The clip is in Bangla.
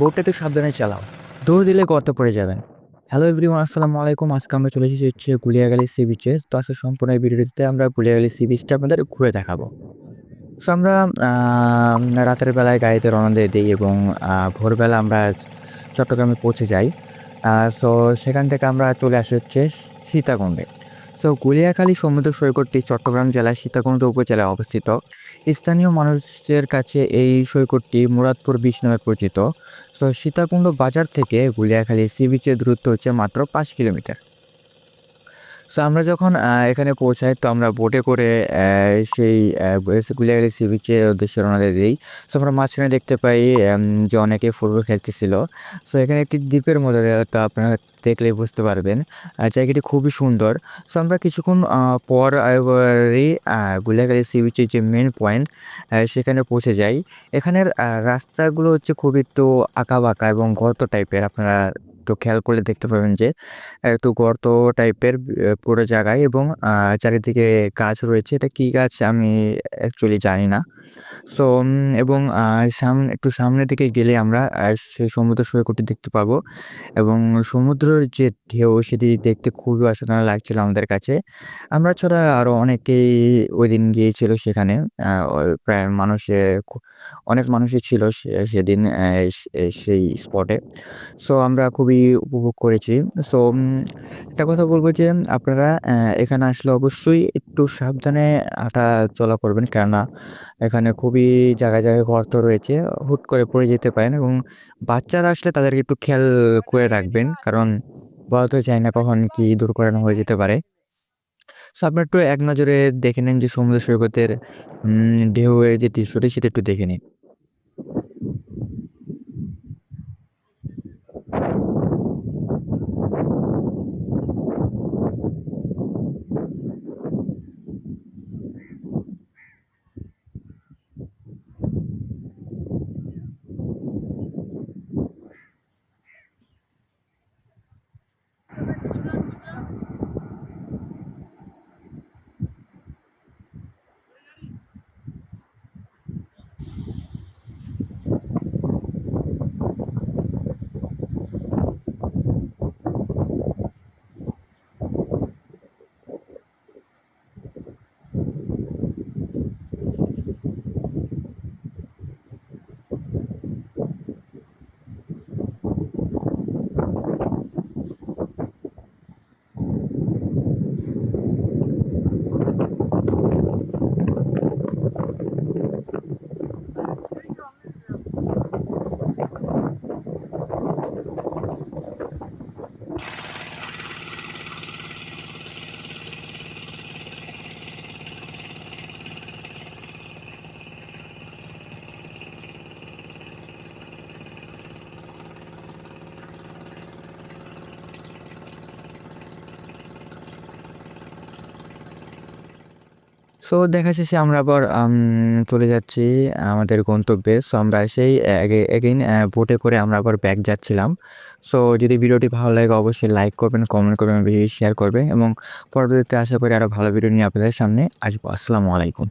বোটটা একটু সাবধানে চালাও। দৌড় দিলে গর্তে পড়ে যাবেন। হ্যালো এভরিওয়ান আসসালামু আলাইকুম। আজকে আমরা চলে এসেছি হচ্ছে গুলিয়াগালি সি বিচে তো আজকে সম্পূর্ণ এই ভিডিওটিতে আমরা গুলিয়াগালি সি বিচটা আপনাদের ঘুরে দেখাবো। সো আমরা রাতের বেলায় গাড়িতে রওনা দিয়ে দিই এবং ভোরবেলা আমরা চট্টগ্রামে পৌঁছে যাই। সো সেখান থেকে আমরা চলে আসি হচ্ছে সীতাকুণ্ডে। সো গুলিয়াখালী সমুদ্র সৈকতটি চট্টগ্রাম জেলার সীতাকুণ্ড উপজেলায় অবস্থিত। স্থানীয় মানুষের কাছে এই সৈকতটি মুরাদপুর বিচ নামে পরিচিত। সো সীতাকুণ্ড বাজার থেকে গুলিয়াখালী সি বিচের দূরত্ব হচ্ছে মাত্র পাঁচ কিলোমিটার। সো আমরা যখন এখানে পৌঁছাই তো আমরা বোটে করে সেই আহ, গুলিয়াখালী সি বিচের উদ্দেশ্যে রওনা দিয়ে দিই। সো আমরা মাঝখানে দেখতে পাই যে অনেকে ফুটবল খেলতেছিল। সো এখানে একটি দ্বীপের মধ্যে তো আপনারা দেখলেই বুঝতে পারবেন জায়গাটি খুবই সুন্দর। সো আমরা কিছুক্ষণ পর গুলিয়াখালী সি বিচের যে মেন পয়েন্ট সেখানে পৌঁছে যাই। এখানের রাস্তাগুলো হচ্ছে খুব একটু আঁকা বাঁকা এবং গর্ত টাইপের আপনারা একটু খেয়াল করলে দেখতে পাবেন যে, একটু গর্ত টাইপের পুরো জায়গায় এবং চারিদিকে গাছ রয়েছে। এটা কী গাছ আমি অ্যাকচুয়ালি জানি না। সো এবং সামনে একটু সামনের দিকে গেলে আমরা সেই সমুদ্র সৈকতটি দেখতে পাবো। এবং সমুদ্রের যে ঢেউ সেটি দেখতে খুবই অসাধারণ লাগছিল আমাদের কাছে। আমরা ছাড়া আরও অনেকেই ওই দিন গিয়েছিল সেখানে। প্রায় মানুষের অনেক মানুষই ছিল সেদিন সেই স্পটে সো আমরা খুবই উপভোগ করেছি। সো একটা কথা বলব যে, আপনারা এখানে আসলে অবশ্যই একটু সাবধানে হাঁটা চলা করবেন। কেননা, এখানে খুবই জায়গায় জায়গায় গর্ত রয়েছে, হুট করে পড়ে যেতে পারেন এবং বাচ্চারা আসলে তাদেরকে একটু খেয়াল করে রাখবেন। কারণ বলা তো যায় না কখন কি দুর্ঘটনা হয়ে যেতে পারে। সো আপনার একটু এক নজরে দেখে নিন যে সমুদ্র সৈকতের ঢেউয়ের যে দৃশ্যটি, সেটা একটু দেখে নিন। সো দেখা শেষে আমরা আবার চলে যাচ্ছি আমাদের গন্তব্যে। সো আমরা সেই এগেইন বোটে করে আমরা আবার ব্যাক যাচ্ছিলাম। সো যদি ভিডিওটি ভালো লাগে অবশ্যই লাইক করবেন কমেন্ট করবেন বেশি শেয়ার করবে এবং পরবর্তীতে আশা করি আরও ভালো ভিডিও নিয়ে আপনাদের সামনে আসব। আসসালামু আলাইকুম।